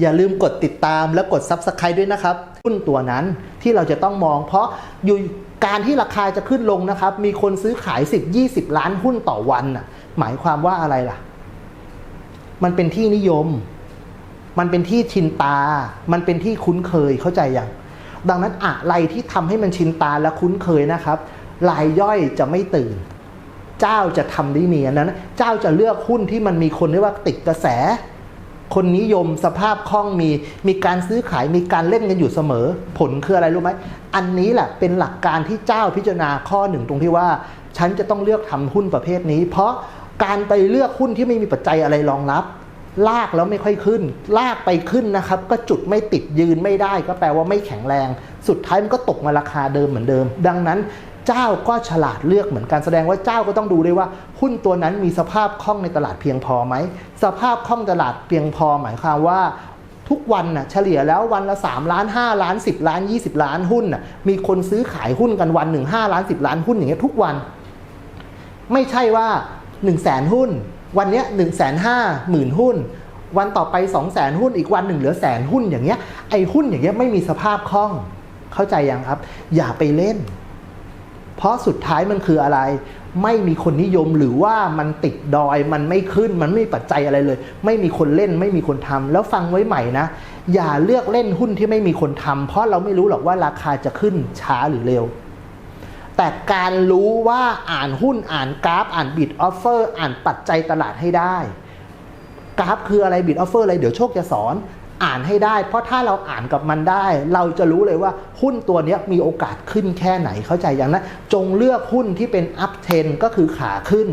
อย่าลืมกดติดตามและกด Subscribe ด้วยนะครับหุ้นตัวนั้นที่เราจะต้องมอง เพราะอยู่การที่ราคาจะขึ้นลงนะครับ มีคนซื้อขาย 10 20 ล้านหุ้นต่อวันน่ะหมายความว่าอะไรล่ะ มันเป็นที่นิยม มันเป็นที่ชินตา มันเป็นที่คุ้นเคยเข้าใจยังดังนั้นอะไรที่ทำให้มันชินตาและคุ้นเคยนะครับรายย่อยจะไม่ตื่น เจ้าจะทำได้เนียนนั้น เจ้าจะเลือกหุ้นที่มันมีคนเรียกว่าติดกระแส คนนิยมสภาพคล่องมี มีการซื้อขายมีการเล่นกันอยู่เสมอ ผลคืออะไรรู้ไหมอันนี้แหละเป็นหลักการที่เจ้าพิจารณาข้อหนึ่งตรงที่ว่า ฉันจะต้องเลือกทำหุ้นประเภทนี้ เพราะการไปเลือกหุ้นที่ไม่มีปัจจัยอะไรรองรับ ลากแล้วไม่ค่อยขึ้น ลากไปขึ้นนะครับ ก็จุดไม่ติดยืนไม่ได้ ก็แปลว่าไม่แข็งแรง สุดท้ายมันก็ตกมาราคาเดิมเหมือนเดิม ดังนั้น เจ้าก็ฉลาดเลือกเหมือนกันแสดงว่าเจ้าก็ต้องดูด้วยว่า หุ้นตัวนั้นมีสภาพคล่องในตลาดเพียงพอไหมสภาพคล่องตลาดเพียงพอหมายความว่าทุกวันน่ะเฉลี่ยแล้ววันละ 3 ล้าน 5 ล้าน 10 ล้าน 20 ล้านหุ้นน่ะมีคนซื้อขายหุ้นกันวันหนึ่ง5ล้าน 10 ล้านหุ้นอย่างเงี้ยทุกวัน ไม่ใช่ว่า 1 0 0 0 0แสนหุ้น วันเนี้ย1 5 0 0 0 0หุ้น วันต่อไป 2 0 0 0 0 0หุ้นอีกวันหนึ่งเหลือแสนหุ้นอย่างเงี้ยไอ้หุ้นอย่างเงี้ยไม่มีสภาพคล่องเข้าใจยังครับ อย่าไปเล่น เพราะสุดท้ายมันคืออะไร ไม่มีคนนิยมหรือว่ามันติดดอย มันไม่ขึ้นมันไม่มีปัจจัยอะไรเลย ไม่มีคนเล่นไม่มีคนทำแล้วฟังไว้ใหม่นะ อย่าเลือกเล่นหุ้นที่ไม่มีคนทำเพราะเราไม่รู้หรอกว่าราคาจะขึ้นช้าหรือเร็ว แต่การรู้ว่าอ่านหุ้นอ่านกราฟ อ่านบิดออฟเฟอร์อ่านปัจจัยตลาดให้ได้กราฟคืออะไรบิดออฟเฟอร์อะไรเดี๋ยวโชคจะสอน อ่านให้ได้ เพราะถ้าเราอ่านกับมันได้ เราจะรู้เลยว่าหุ้นตัวนี้มีโอกาสขึ้นแค่ไหนเข้าใจอย่างนั้นจงเลือกหุ้นที่เป็นอัพเทนก็คือขาขึ้น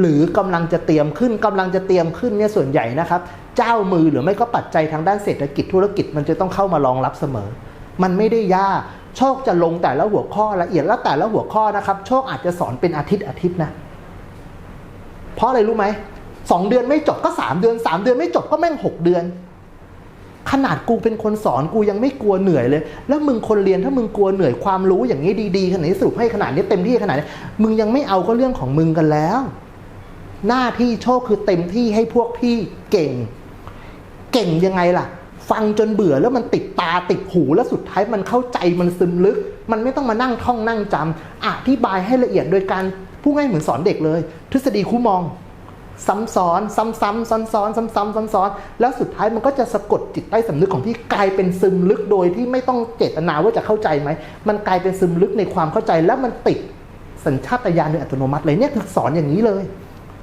หรือกำลังจะเตรียมขึ้นกำลังจะเตรียมขึ้นเนี่ยส่วนใหญ่นะครับ เจ้ามือหรือไม่ก็ปัจจัยทางด้านเศรษฐกิจธุรกิจมันจะต้องเข้ามารองรับเสมอ มันไม่ได้ยากโชคจะลงแต่ละหัวข้อละเอียดแล้วแต่ละหัวข้อนะครับ โชคอาจจะสอนเป็นอาทิตย์อาทิตย์นะ เพราะอะไรรู้ไหม สองเดือนไม่จบก็สามเดือนสามเดือนไม่จบก็แม่งหกเดือน ขนาดกูเป็นคนสอนกูยังไม่กลัวเหนื่อยเลย แล้วมึงคนเรียนถ้ามึงกลัวเหนื่อยความรู้อย่างนี้ดีๆขนาดนี้สรุปให้ขนาดนี้เต็มที่ขนาดนี้มึงยังไม่เอาก็เรื่องของมึงกันแล้ว หน้าที่โชคคือเต็มที่ให้พวกพี่เก่ง เก่งยังไงล่ะฟังจนเบื่อแล้วมันติดตาติดหูแล้วสุดท้ายมันเข้าใจมันซึมลึก มันไม่ต้องมานั่งท่องนั่งจำอธิบายให้ละเอียดโดยการพูดง่ายเหมือนสอนเด็กเลย ทฤษฎีคู่มอง ซ้ำซ้อนซ้ำซ้ำซ้อนซ้อนซ้ำซ้ำซ้ำซ้อนแล้วสุดท้ายมันก็จะสะกดจิตใต้สำนึกของพี่กลายเป็นซึมลึกโดยที่ไม่ต้องเจตนาว่าจะเข้าใจไหมมันกลายเป็นซึมลึกในความเข้าใจแล้วมันติดสัญชาตญาณโดยอัตโนมัติเลยเนี่ยคือสอนอย่างนี้เลย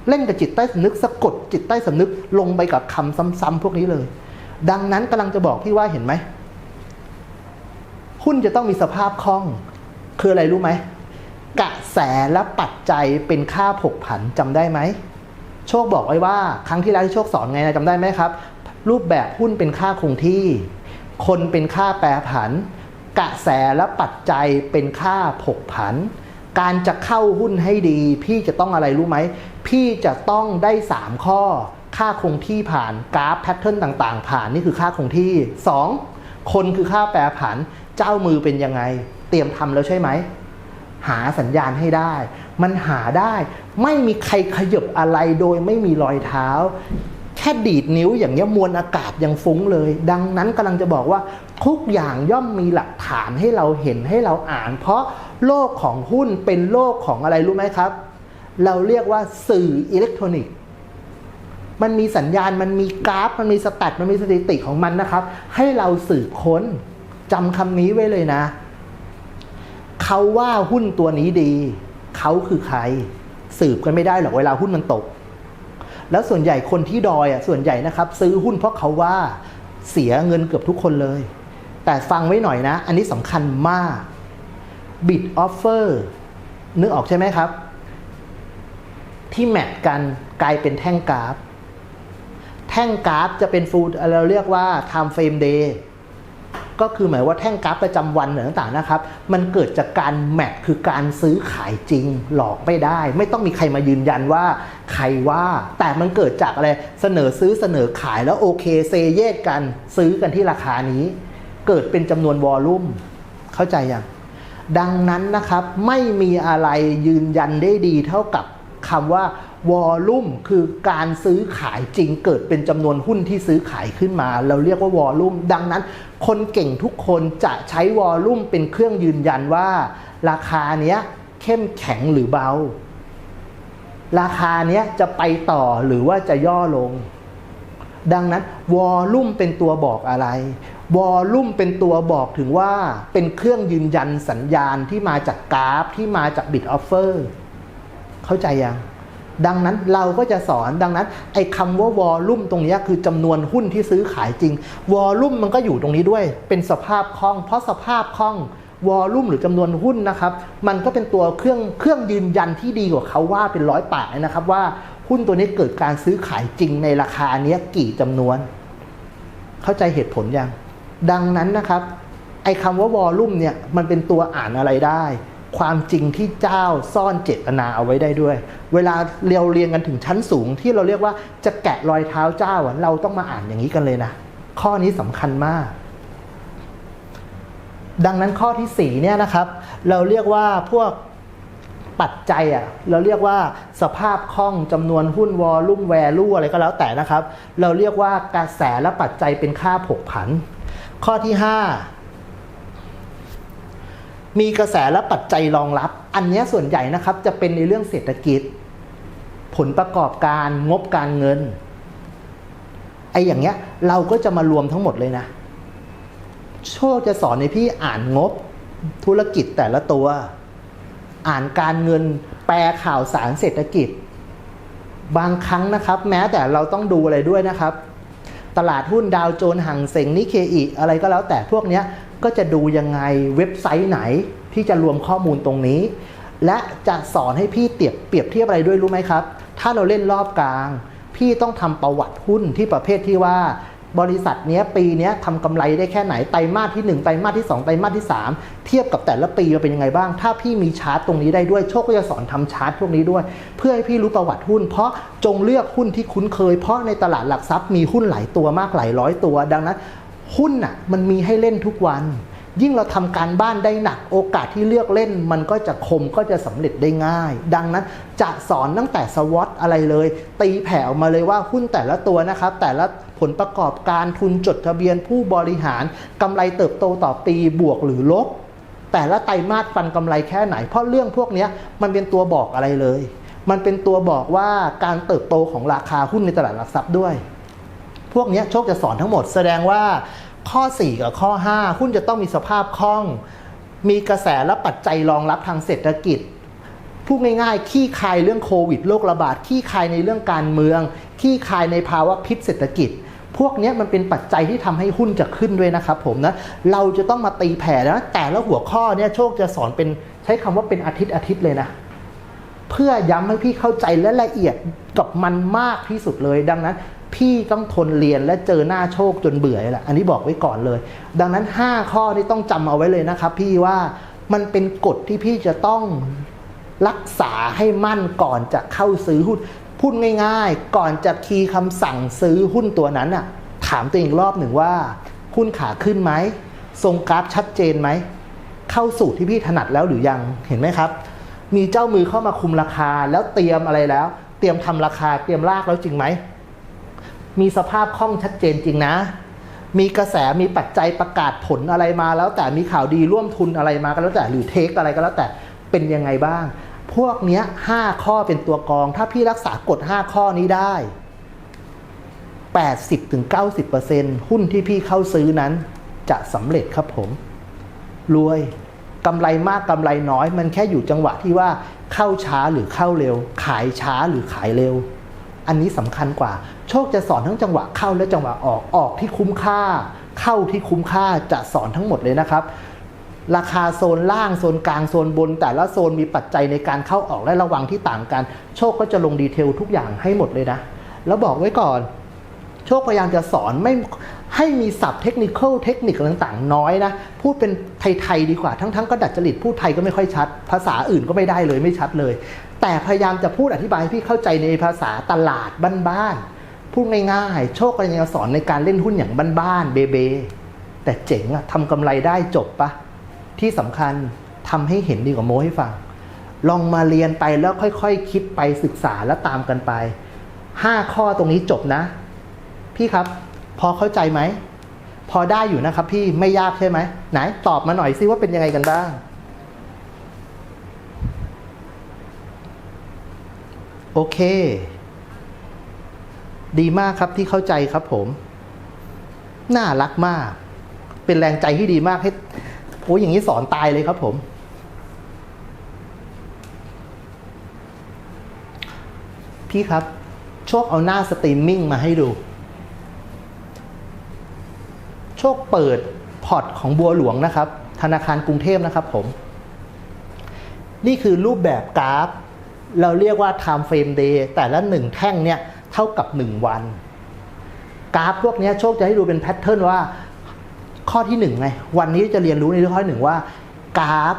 เล่นกับจิตใต้สำนึกสะกดจิตใต้สำนึกลงไปกับคำซ้ำๆพวกนี้เลย ดังนั้นกำลังจะบอกพี่ว่าเห็นไหมหุ้นจะต้องมีสภาพคล่อง คืออะไรรู้ไหมกระแสและปัจจัยเป็นค่าผกผันจำได้ไหม โชคบอกไว้ว่าครั้งที่แล้วที่โชคสอนไงนะจำได้ไหมครับ รูปแบบหุ้นเป็นค่าคงที่ คนเป็นค่าแปรผัน กระแสและปัจจัยเป็นค่าผกผัน การจะเข้าหุ้นให้ดี พี่จะต้องอะไรรู้ไหม พี่จะต้องได้ 3 ข้อ ค่าคงที่ผ่านกราฟแพทเทิร์นต่างๆ ผ่านนี่คือค่าคงที่ 2. คนคือค่าแปรผัน เจ้ามือเป็นยังไง เตรียมทำแล้วใช่ไหม หาสัญญาณให้ได้ มันหาได้ ไม่มีใครขยบอะไรโดยไม่มีรอยเท้า แค่ดีดนิ้วอย่างเงี้ยมวลอากาศยังฟุ้งเลย ดังนั้นกำลังจะบอกว่าทุกอย่างย่อมมีหลักฐานให้เราเห็นให้เราอ่าน เพราะโลกของหุ้นเป็นโลกของอะไรรู้ไหมครับ เราเรียกว่าสื่ออิเล็กทรอนิกส์มันมีสัญญาณมันมีกราฟ มันมีสแตทมันมีสถิติของมันนะครับ ให้เราสืบค้นจำคำนี้ไว้เลยนะ เขาว่าหุ้นตัวนี้ดี เขาคือใคร สืบกันไม่ได้หรอกเวลาหุ้นมันตก แล้วส่วนใหญ่คนที่ดอยอะส่วนใหญ่นะครับ ซื้อหุ้นเพราะเขาว่าเสียเงินเกือบทุกคนเลย แต่ฟังไว้หน่อยนะ อันนี้สำคัญมาก bid offer นึกออกใช่ไหมครับ ที่แมทกันกลายเป็นแท่งกราฟ แท่งกราฟจะเป็นฟูเราเรียกว่า time frame day ก็คือหมายว่าแท่งกราฟประจำวันหนือต่างๆนะครับ มันเกิดจากการแมทคือการซื้อขายจริงหลอกไม่ได้ ไม่ต้องมีใครมายืนยันว่าใครว่า แต่มันเกิดจากอะไรเสนอซื้อเสนอขายแล้วโอเคเซเยกกันซื้อกันที่ราคานี้ เกิดเป็นจำนวนวอลลุ่มเข้าใจยังดังนั้นนะครับไม่มีอะไรยืนยันได้ดีเท่ากับคำว่าวอลลุ่มคือการซื้อขายจริงเกิดเป็นจำนวนหุ้นที่ซื้อขายขึ้นมา เราเรียกว่าวอลลุ่มดังนั้น คนเก่งทุกคนจะใช้วอลลุ่มเป็นเครื่องยืนยันว่า ราคาเนี้ยเข้มแข็งหรือเบา ราคาเนี้ยจะไปต่อหรือว่าจะย่อลง ดังนั้นวอลลุ่มเป็นตัวบอกอะไรวอลลุ่มเป็นตัวบอกถึงว่าเป็นเครื่องยืนยันสัญญาณที่มาจากกราฟที่มาจากบิตออฟเฟอร์เข้าใจยัง ดังนั้นเราก็จะสอนดังนั้นไอ้คำว่าวอลลุ่มตรงนี้คือจำนวนหุ้นที่ซื้อขายจริง วอลลุ่มมันก็อยู่ตรงนี้ด้วย เป็นสภาพคล่อง เพราะสภาพคล่องวอลลุ่มหรือจำนวนหุ้นนะครับ มันก็เป็นตัวเครื่องเครื่องยืนยันที่ดีกว่าเขาว่าเป็นร้อยปากเลยนะครับ ว่าหุ้นตัวนี้เกิดการซื้อขายจริงในราคาเนี้ยกี่จำนวน เข้าใจเหตุผลยัง ดังนั้นนะครับ ไอ้คำว่าวอลลุ่มเนี่ยมันเป็นตัวอ่านอะไรได้ ความจริงที่เจ้าซ่อนเจตนาเอาไว้ได้ด้วย เวลาเรียวเรียงกันถึงชั้นสูง ที่เราเรียกว่าจะแกะรอยเท้าเจ้าเราต้องมาอ่านอย่างนี้กันเลยนะ ข้อนี้สำคัญมาก ดังนั้นข้อที่สี่เนี่ยนะครับ เราเรียกว่าพวกปัจจัยอะเราเรียกว่าสภาพคล่องจำนวนหุ้นวอลลุ่มแวลูอะไรก็แล้วแต่นะครับ เราเรียกว่ากระแสและปัจจัยเป็นค่าผกผัน ข้อที่ 5 มีกระแสและปัจจัยรองรับ อันนี้ส่วนใหญ่นะครับจะเป็นในเรื่องเศรษฐกิจ ผลประกอบการงบการเงินไอ้อย่างเงี้ยเราก็จะมารวมทั้งหมดเลยนะ โชคจะสอนในพี่อ่านงบธุรกิจแต่ละตัว อ่านการเงินแปลข่าวสารเศรษฐกิจ บางครั้งนะครับ แม้แต่เราต้องดูอะไรด้วยนะครับ ตลาดหุ้นดาวโจนส์ห่างเสงนิเคอีอะไรก็แล้วแต่พวกเนี้ย ก็จะดูยังไงเว็บไซต์ไหนที่จะรวมข้อมูลตรงนี้ และจะสอนให้พี่เปรียบเปรียบเทียบอะไรด้วยรู้ไหมครับ ถ้าเราเล่นรอบกลาง พี่ต้องทำประวัติหุ้นที่ประเภทที่ว่าบริษัทเนี้ยปีเนี้ยทำกำไรได้แค่ไหนไตรมาสที่ 1 ไตรมาสที่ 2 ไตรมาสที่ 3 เทียบกับแต่ละปีมันเป็นยังไงบ้าง ถ้าพี่มีชาร์ตตรงนี้ได้ด้วยโชคก็จะสอนทำชาร์ตพวกนี้ด้วย เพื่อให้พี่รู้ประวัติหุ้น เพราะจงเลือกหุ้นที่คุ้นเคย เพราะในตลาดหลักทรัพย์มีหุ้นหลายตัวมากหลายร้อยตัว ดังนั้น หุ้นน่ะมันมีให้เล่นทุกวัน ยิ่งเราทำการบ้านได้หนัก โอกาสที่เลือกเล่น มันก็จะคมก็จะสำเร็จได้ง่าย ดังนั้นจะสอนตั้งแต่สวอตอะไรเลย ตีแผ่ออกมาเลยว่าหุ้นแต่ละตัวนะครับ แต่ละผลประกอบการทุนจดทะเบียนผู้บริหารกำไรเติบโตต่อปีบวกหรือลบ แต่ละไตรมาสฟันกำไรแค่ไหน เพราะเรื่องพวกนี้มันเป็นตัวบอกอะไรเลย มันเป็นตัวบอกว่าการเติบโตของราคาหุ้นในตลาดหลักทรัพย์ด้วย พวกนี้โชคจะสอนทั้งหมด แสดงว่าข้อ 4 กับข้อ 5 หุ้นจะต้องมีสภาพคล่อง มีกระแสและปัจจัยรองรับทางเศรษฐกิจพูดง่ายๆ ขี้คายเรื่องโควิดโรคระบาด ขี้คายในเรื่องการเมือง ขี้คายในภาวะพิษเศรษฐกิจ พวกนี้มันเป็นปัจจัยที่ทำให้หุ้นจะขึ้นด้วยนะครับผมนะ เราจะต้องมาตีแผ่นะแต่ละหัวข้อเนี่ยโชคจะสอนเป็นใช้คำว่าเป็นอาทิตย์อาทิตย์เลยนะ เพื่อย้ำให้พี่เข้าใจและละเอียดกับมันมากที่สุดเลย ดังนั้นพี่ต้องทนเรียนและเจอหน้าโชคจนเบื่อแหละอันนี้บอกไว้ก่อนเลย ดังนั้น 5 ข้อนี้ต้องจำเอาไว้เลยนะครับ พี่ว่ามันเป็นกฎที่พี่จะต้องรักษาให้มั่นก่อนจะเข้าซื้อหุ้นพูดง่ายๆ ก่อนจะคีย์คำสั่งซื้อหุ้นตัวนั้นอะถามตัวเองรอบหนึ่งว่า หุ้นขาขึ้นไหมทรงกราฟชัดเจนไหม เข้าสูตรที่พี่ถนัดแล้วหรือยังเห็นไหมครับ มีเจ้ามือเข้ามาคุมราคาแล้วเตรียมอะไรแล้ว เตรียมทำราคาเตรียมลากแล้วจริงไหม มีสภาพคล่องชัดเจนจริงนะ มีกระแสมีปัจจัยประกาศผลอะไรมา แล้วแต่มีข่าวดีร่วมทุนอะไรมาก็แล้วแต่หรือเทคอะไรก็แล้วแต่เป็นยังไงบ้าง พวกเนี้ยห้าข้อเป็นตัวกรอง ถ้าพี่รักษากฎ5ข้อนี้ได้80-90%หุ้นที่พี่เข้าซื้อนั้นจะสำเร็จครับผม รวย กำไรมากกำไรน้อย มันแค่อยู่จังหวะที่ว่าเข้าช้าหรือเข้าเร็ว ขายช้าหรือขายเร็ว อันนี้สำคัญกว่า โชคจะสอนทั้งจังหวะเข้าและจังหวะออกออกที่คุ้มค่า เข้าที่คุ้มค่าจะสอนทั้งหมดเลยนะครับ ราคาโซนล่างโซนกลางโซนบน แต่ละโซนมีปัจจัยในการเข้าออกและระวังที่ต่างกัน โชคก็จะลงดีเทลทุกอย่างให้หมดเลยนะ แล้วบอกไว้ก่อน โชคพยายามจะสอนไม่ ให้มีศัพท์เทคนิคเทคนิคต่างๆ น้อยนะ พูดเป็นไทย ๆ ดีกว่าทั้ง ๆ ก็ดัดจริตพูดไทยก็ไม่ค่อยชัด ภาษาอื่นก็ไม่ได้เลยไม่ชัดเลย แต่พยายามจะพูดอธิบายให้พี่เข้าใจในภาษาตลาดบ้านๆพูดง่ายๆ โชคก็ยังจะสอนในการเล่นหุ้นอย่างบ้านๆเบเบแต่เจ๋งอะทำกำไรได้จบปะที่สำคัญทำให้เห็นดีกว่าโม้ให้ฟัง ลองมาเรียนไปแล้วค่อยๆคคิดไปศึกษาแล้วตามกันไปห้าข้อตรงนี้จบนะ พี่ครับ พอเข้าใจไหม พอได้อยู่นะครับพี่ไม่ยากใช่ไหมไหนตอบมาหน่อยซิว่าเป็นยังไงกันบ้าง โอเค ดีมากครับที่เข้าใจครับผม น่ารักมาก เป็นแรงใจที่ดีมากให้โอ้ยอย่างนี้สอนตายเลยครับผม พี่ครับ โชคเอาหน้าสตรีมมิ่งมาให้ดู โชคเปิดพอร์ตของบัวหลวงนะครับ ธนาคารกรุงเทพนะครับผม นี่คือรูปแบบกราฟ เราเรียกว่า time frame day แต่ละหนึ่งแท่งเนี่ยเท่ากับหนึ่งวัน กราฟพวกนี้โชคจะให้ดูเป็นแพทเทิร์นว่าข้อที่หนึ่งไงวันนี้จะเรียนรู้ในเรื่องข้อที่หนึ่งว่ากราฟ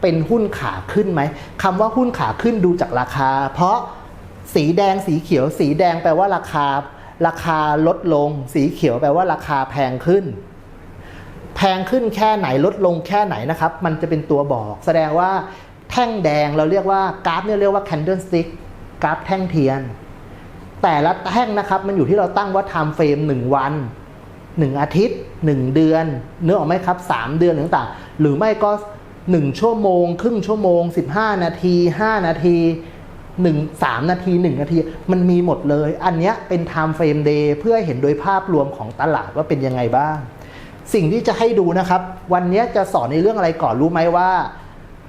เป็นหุ้นขาขึ้นไหมคำว่าหุ้นขาขึ้นดูจากราคา เพราะสีแดงสีเขียว สีแดงแปลว่าราคา ราคาลดลง สีเขียวแปลว่าราคาแพงขึ้น แพงขึ้นแค่ไหนลดลงแค่ไหนนะครับ มันจะเป็นตัวบอก แสดงว่าแท่งแดงเราเรียกว่ากราฟเนี่ยเรียกว่า candlestick กราฟแท่งเทียน แต่ละแท่งนะครับ มันอยู่ที่เราตั้งว่า time frame 1 วัน 1 อาทิตย์ 1 เดือนเนื้อออกไหมครับ 3 เดือนต่างๆหรือไม่ก็ 1 ชั่วโมง ครึ่งชั่วโมง 15 นาที 5 นาที 1 3นาที1นาที มันมีหมดเลย อันนี้เป็น time frame day เพื่อเห็นโดยภาพรวมของตลาดว่าเป็นยังไงบ้าง สิ่งที่จะให้ดูนะครับ วันนี้จะสอนในเรื่องอะไรก่อนรู้ไหมว่า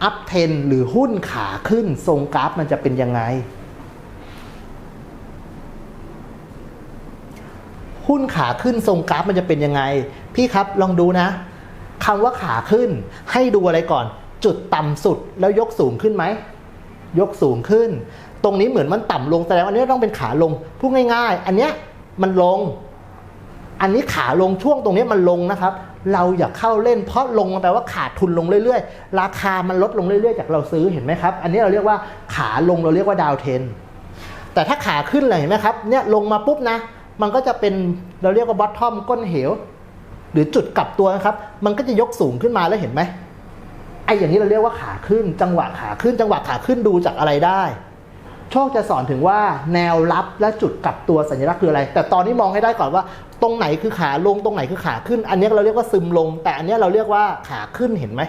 อัพเทนหรือหุ้นขาขึ้นทรงกราฟมันจะเป็นยังไง หุ้นขาขึ้นทรงกราฟมันจะเป็นยังไง พี่ครับลองดูนะคำว่าขาขึ้นให้ดูอะไรก่อน จุดต่ำสุดแล้วยกสูงขึ้นไหม ยกสูงขึ้น ตรงนี้เหมือนมันต่ำลงแสดงว่าอันนี้ต้องเป็นขาลงพูดง่าย ๆ อันเนี้ยมันลง อันนี้ขาลงช่วงตรงนี้มันลงนะครับ เราอย่าเข้าเล่นเพราะลงแปลว่าขาดทุนลงเรื่อยๆ ราคามันลดลงเรื่อยๆ จากเราซื้อเห็นไหมครับ อันนี้เราเรียกว่าขาลงเราเรียกว่าดาวเทน แต่ถ้าขาขึ้นเลยเห็นไหมครับเนี่ยลงมาปุ๊บนะ มันก็จะเป็นเราเรียกว่าบอททอมก้นเหว หรือจุดกลับตัวนะครับ มันก็จะยกสูงขึ้นมาแล้วเห็นไหม ไอ้อย่างนี้เราเรียกว่าขาขึ้น จังหวะขาขึ้น จังหวะขาขึ้นดูจากอะไรได้ โชคจะสอนถึงว่าแนวรับและจุดกลับตัวสัญลักษณ์คืออะไร แต่ตอนนี้มองให้ได้ก่อนว่า ตรงไหนคือขาลงตรงไหนคือขาขึ้น อันนี้เราเรียกว่าซึมลง แต่อันนี้เราเรียกว่าขาขึ้นเห็นไหม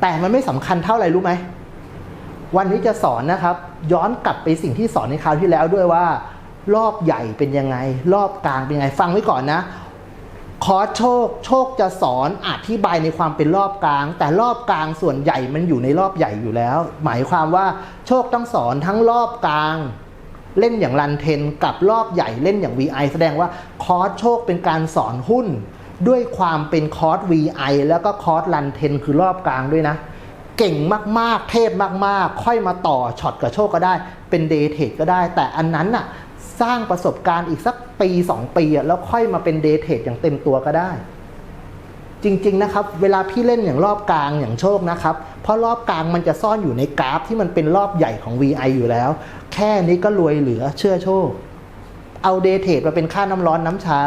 แต่มันไม่สำคัญเท่าไหร่รู้ไหมวันนี้จะสอนนะครับ ย้อนกลับไปสิ่งที่สอนในคราวที่แล้วด้วยว่า รอบใหญ่เป็นยังไง รอบกลางเป็นยังไงฟังไว้ก่อนนะ คอสโชค โชคจะสอนอธิบายในความเป็นรอบกลาง แต่รอบกลางส่วนใหญ่มันอยู่ในรอบใหญ่อยู่แล้ว หมายความว่าโชคต้องสอนทั้งรอบกลาง เล่นอย่างรันเทนกับรอบใหญ่เล่นอย่าง VI แสดงว่าคอร์สโชคเป็นการสอนหุ้น ด้วยความเป็นคอร์ส VI แล้วก็คอร์สรันเทนคือรอบกลางด้วยนะ เก่งมากๆ เทพมากๆ ค่อยมาต่อช็อตกับโชคก็ได้ เป็นเดย์เทรดก็ได้ แต่อันนั้นน่ะ สร้างประสบการณ์อีกสักปี 2 ปีอะแล้วค่อยมาเป็นเดย์เทรดอย่างเต็มตัวก็ได้ จริงๆนะครับ เวลาพี่เล่นอย่างรอบกลางอย่างโชคนะครับ เพราะรอบกลางมันจะซ่อนอยู่ในกราฟที่มันเป็นรอบใหญ่ของ VI อยู่แล้ว แค่นี้ก็รวยเหลือเชื่อโชค เอาเดย์เทรดมาเป็นค่าน้ำร้อนน้ำชา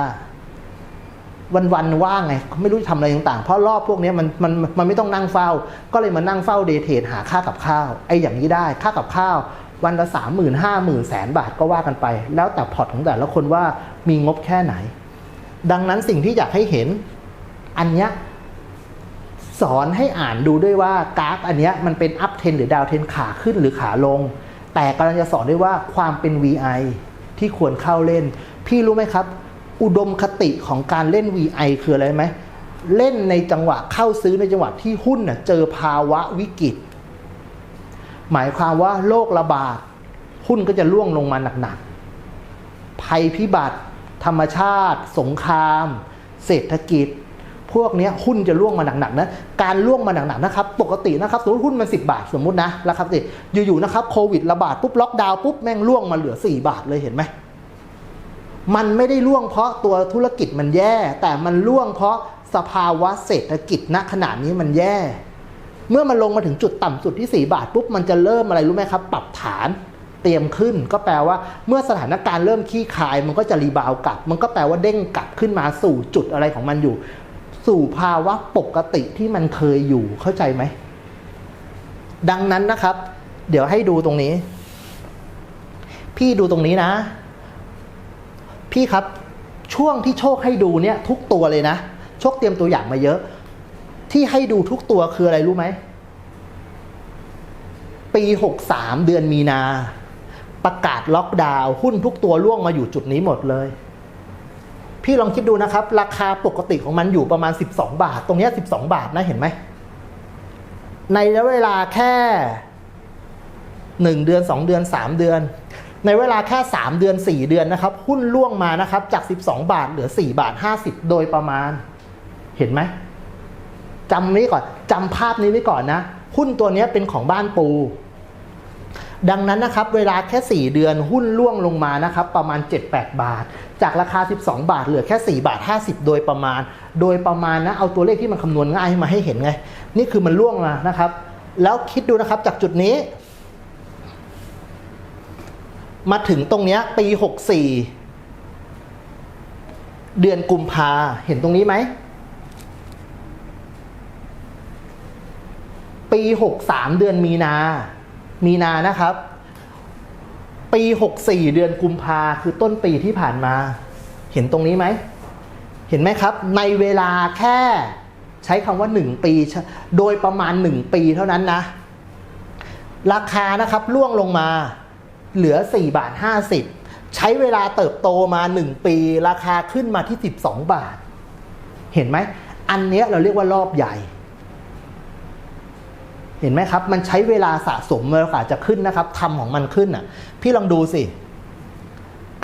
วันๆว่างไง ไม่รู้จะทำอะไรต่างๆ เพราะรอบพวกนี้มันมันมันไม่ต้องนั่งเฝ้า ก็เลยมานั่งเฝ้าเดย์เทรดหาค่ากับข้าวไอ้อย่างนี้ได้ค่ากับข้าว วันละสามหมื่นห้าหมื่นแสนบาทก็ว่ากันไป แล้วแต่พอร์ตของแต่ละคนว่ามีงบแค่ไหน ดังนั้นสิ่งที่อยากให้เห็นอันเนี้ยสอนให้อ่านดูด้วยว่ากราฟอันเนี้ยมันเป็นอัพเทนหรือดาวเทนขาขึ้นหรือขาลง แต่กำลังจะสอนด้วยว่าความเป็น VI ที่ควรเข้าเล่น พี่รู้ไหมครับ อุดมคติของการเล่น VI คืออะไรไหม เล่นในจังหวะเข้าซื้อในจังหวะที่หุ้นน่ะเจอภาวะวิกฤต หมายความว่าโรคระบาดหุ้นก็จะล่วงลงมาหนักๆ ภัยพิบัติ ธรรมชาติ สงคราม เศรษฐกิจ พวกนี้หุ้นจะล่วงมาหนักๆนะ การล่วงมาหนักๆนะครับ ปกตินะครับสมมติหุ้นมัน 10 บาทสมมตินะราคาสิอยู่ๆนะครับโควิดระบาดปุ๊บล็อกดาวน์ปุ๊บแม่งล่วงมาเหลือ 4 บาทเลยเห็นไหมมันไม่ได้ล่วงเพราะตัวธุรกิจมันแย่ แต่มันล่วงเพราะสภาวะเศรษฐกิจณขณะนี้มันแย่ เมื่อมันลงมาถึงจุดต่ำสุดที่ 4 บาทปุ๊บมันจะเริ่มอะไรรู้ไหมครับ ปรับฐานเตรียมขึ้น ก็แปลว่าเมื่อสถานการณ์เริ่มขี้คาย มันก็จะรีบาวกลับ มันก็แปลว่าเด้งกลับขึ้นมาสู่จุดอะไรของมันอยู่ สู่ภาวะปกติที่มันเคยอยู่เข้าใจไหมดังนั้นนะครับ เดี๋ยวให้ดูตรงนี้ พี่ดูตรงนี้นะ พี่ครับช่วงที่โชคให้ดูเนี่ยทุกตัวเลยนะ โชคเตรียมตัวอย่างมาเยอะ ที่ให้ดูทุกตัวคืออะไรรู้ไหม ปีหกสามเดือนมีนา ประกาศล็อกดาวน์หุ้นทุกตัวล่วงมาอยู่จุดนี้หมดเลย พี่ลองคิดดูนะครับ ราคาปกติของมันอยู่ประมาณ 12 บาท ตรงนี้ 12 บาทนะเห็นไหม ในระยะเวลาแค่ 1 เดือน 2 เดือน 3 เดือน ในเวลาแค่ 3 เดือน 4 เดือนนะครับ หุ้นล่วงมานะครับจาก 12 บาทเหลือ 4 บาท 50 โดยประมาณ เห็นไหม จำนี้ก่อนจำภาพนี้ไว้ก่อนนะ หุ้นตัวนี้เป็นของบ้านปู ดังนั้นนะครับ เวลาแค่ 4 เดือนหุ้นล่วงลงมานะครับ ประมาณ 7-8 บาท จากราคา 12 บาทเหลือแค่ 4 บาท 50 โดยประมาณ โดยประมาณนะ เอาตัวเลขที่มันคำนวณง่ายมาให้เห็นไง นี่คือมันล่วงมานะครับ แล้วคิดดูนะครับจากจุดนี้ มาถึงตรงนี้ปี 64 เดือนกุมภาเห็นตรงนี้ไหม ปี 63 เดือนมีนา มีนานะครับ ปี 64 เดือนกุมภาคือต้นปีที่ผ่านมา เห็นตรงนี้ไหม เห็นไหมครับ ในเวลาแค่ใช้คำว่า 1 ปี โดยประมาณ 1 ปีเท่านั้นนะ ราคานะครับล่วงลงมาเหลือ 4 บาท 50 ใช้เวลาเติบโตมา 1 ปี ราคาขึ้นมาที่ 12 บาท เห็นไหม อันนี้เราเรียกว่ารอบใหญ่ เห็นไหมครับ มันใช้เวลาสะสมเวลาจะขึ้นนะครับทำของมันขึ้นอะ พี่ลองดูสิ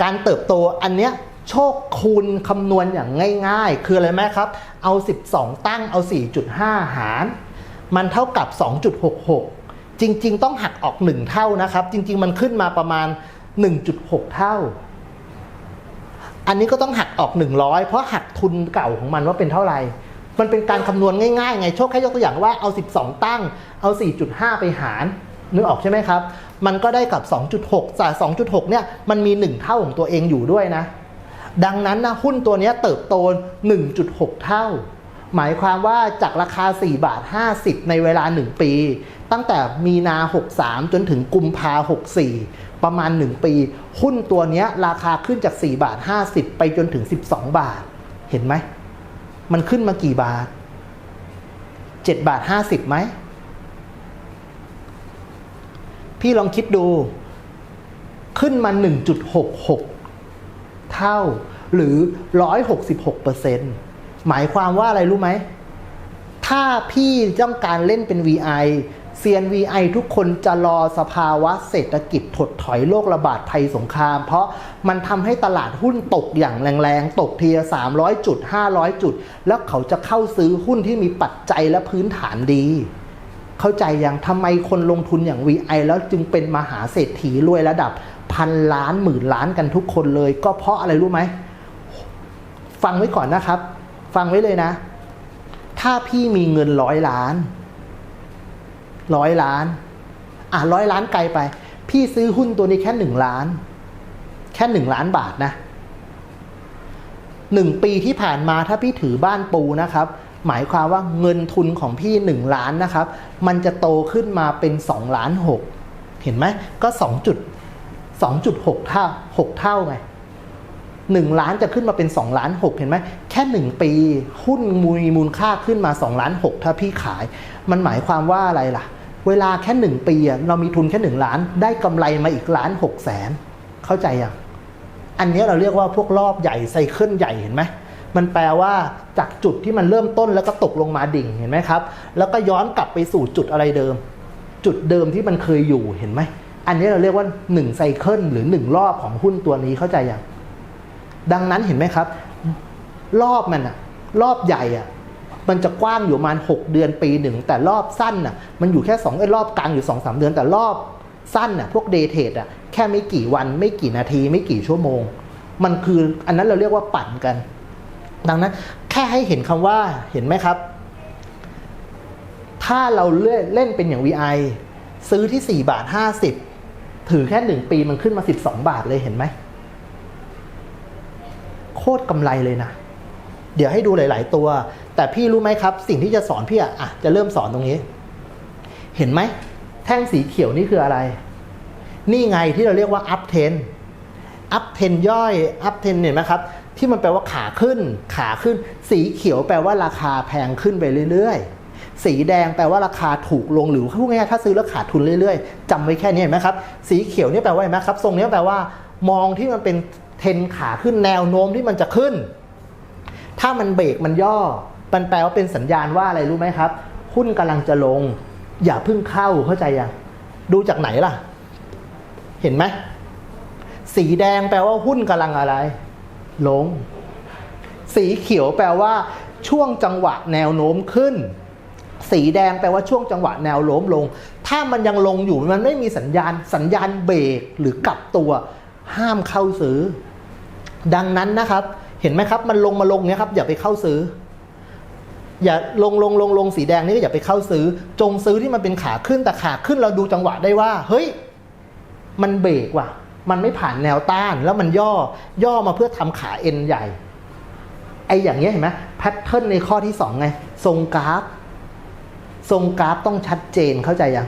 การเติบโตอันเนี้ยโชคคูณคำนวณอย่างง่าย ๆ คืออะไรไหมครับ เอา 12 ตั้งเอา 4.5 หาร มันเท่ากับ 2.66 จริง ๆ ต้องหักออก 1 เท่านะครับ จริง ๆ มันขึ้นมาประมาณ 1.6 เท่า อันนี้ก็ต้องหักออก 100 เพราะหักทุนเก่าของมันว่าเป็นเท่าไหร่ มันเป็นการคำนวณง่ายๆไงโชคแค่ยกตัวอย่างว่าเอา 12 ตั้งเอา 4.5 ไปหารนึกออกใช่ไหมครับ มันก็ได้กับ 2.6แต่2.6 เนี่ย มันมี 1 เท่าของตัวเองอยู่ด้วยนะ ดังนั้นนะหุ้นตัวนี้เติบโต 1.6 เท่า หมายความว่าจากราคา 4 บาท 50 ในเวลา 1 ปี ตั้งแต่มีนา 63 จนถึงกุมภา64 ประมาณ 1 ปี หุ้นตัวนี้ราคาขึ้นจาก 4 บาท 50 ไปจนถึง 12 บาท เห็นไหม มันขึ้นมากี่บาทเจ็ดบาทห้าสิบไหม พี่ลองคิดดู ขึ้นมา 1.66 เท่าหรือ 166เปอร์เซ็นต์หมายความว่าอะไรรู้ไหม ถ้าพี่ต้องการเล่นเป็น VI เซียน VI ทุกคนจะรอสภาวะเศรษฐกิจถดถอยโรคระบาดภัยสงคราม เพราะมันทำให้ตลาดหุ้นตกอย่างแรงๆ ตกทีละ300 จุด 500 จุด แล้วเขาจะเข้าซื้อหุ้นที่มีปัจจัยและพื้นฐานดี เข้าใจยังทำไมคนลงทุนอย่าง VI แล้วจึงเป็นมหาเศรษฐีรวยระดับพันล้านหมื่นล้านกันทุกคนเลย ก็เพราะอะไรรู้ไหม ฟังไว้ก่อนนะครับ ฟังไว้เลยนะ ถ้าพี่มีเงินร้อยล้าน ร้อยล้าน อะร้อยล้านไกลไป พี่ซื้อหุ้นตัวนี้แค่หนึ่งล้าน แค่หนึ่งล้านบาทนะหนึ่งปีที่ผ่านมาถ้าพี่ถือบ้านปูนะครับ หมายความว่าเงินทุนของพี่หนึ่งล้านนะครับ มันจะโตขึ้นมาเป็นสองล้านหกเห็นไหมก็สองจุดสองจุดหกเท่าหกเท่าไงหนึ่งล้านจะขึ้นมาเป็นสองล้านหกเห็นไหมแค่หนึ่งปีหุ้นมีมูลค่าขึ้นมาสองล้านหกถ้าพี่ขาย มันหมายความว่าอะไรล่ะ เวลาแค่หนึ่งปีอะเรามีทุนแค่หนึ่งล้าน ได้กำไรมาอีกล้านหกแสนเข้าใจยังอันนี้เราเรียกว่าพวกรอบใหญ่ไซเคิลใหญ่เห็นไหมมันแปลว่าจากจุดที่มันเริ่มต้นแล้วก็ตกลงมาดิ่งเห็นไหมครับ แล้วก็ย้อนกลับไปสู่จุดอะไรเดิม จุดเดิมที่มันเคยอยู่เห็นไหมอันนี้เราเรียกว่าหนึ่งไซเคิลหรือหนึ่งรอบของหุ้นตัวนี้เข้าใจยังดังนั้นเห็นไหมครับ รอบมันอะรอบใหญ่อะ มันจะกว้างอยู่ประมาณ 6 เดือนปีหนึ่ง แต่รอบสั้นน่ะมันอยู่แค่2ไอ้รอบกลางอยู่2อสเดือน แต่รอบสั้นน่ะพวกเดเทดอะแค่ไม่กี่วันไม่กี่นาทีไม่กี่ชั่วโมง มันคืออันนั้นเราเรียกว่าปั่นกัน ดังนั้นแค่ให้เห็นคำว่าเห็นไหมครับ ถ้าเราเล่นเลนเป็นอย่าง VI ซื้อที่ 4 บาท 50 ถือแค่หนึ่งปีมันขึ้นมา 12 บาทเลยเห็นไหมโคตรกำไรเลยนะ เดี๋ยวให้ดูหลาย ๆ ตัว แต่พี่รู้ไหมครับ สิ่งที่จะสอนพี่อะอะจะเริ่มสอนตรงนี้ เห็นไหม แท่งสีเขียวนี่คืออะไร นี่ไงที่เราเรียกว่า up trend up trend ย่อย up trend เห็นไหมครับ ที่มันแปลว่าขาขึ้น ขาขึ้น สีเขียวแปลว่าราคาแพงขึ้นไปเรื่อยๆ สีแดงแปลว่าราคาถูกลงหรือพูดง่ายๆถ้าซื้อแล้วขาดทุนเรื่อยๆจำไว้แค่นี้เห็นไหมครับ สีเขียวนี่แปลว่าเห็นไหมครับ ทรงนี้แปลว่า มองที่มันเป็นเทนขาขึ้นแนวโน้มที่มันจะขึ้น ถ้ามันเบรกมันย่อ มันแปลว่าเป็นสัญญาณว่าอะไรรู้ไหมครับ หุ้นกำลังจะลง อย่าเพิ่งเข้าเข้าใจยังดูจากไหนล่ะ เห็นไหมสีแดงแปลว่าหุ้นกำลังอะไร ลง สีเขียวแปลว่า ช่วงจังหวะแนวโน้มขึ้น สีแดงแปลว่าช่วงจังหวะแนวโน้มลง ถ้ามันยังลงอยู่มันไม่มีสัญญาณ สัญญาณเบรกหรือกลับตัว ห้ามเข้าซื้อ ดังนั้นนะครับ เห็นไหมครับ มันลงมาลงเนี้ยครับ อย่าไปเข้าซื้อ อย่าลงลงลงลงสีแดงนี่ก็อย่าไปเข้าซื้อ จงซื้อที่มันเป็นขาขึ้นแต่ขาขึ้นเราดูจังหวะได้ว่า เฮ้ย มันเบรกว่ะ มันไม่ผ่านแนวต้านแล้วมันย่อย่อมาเพื่อทำขาเอ็นใหญ่ไออย่างเงี้ยเห็นไหมแพทเทิร์นในข้อที่สองไงทรงกราฟ ทรงกราฟต้องชัดเจนเข้าใจยัง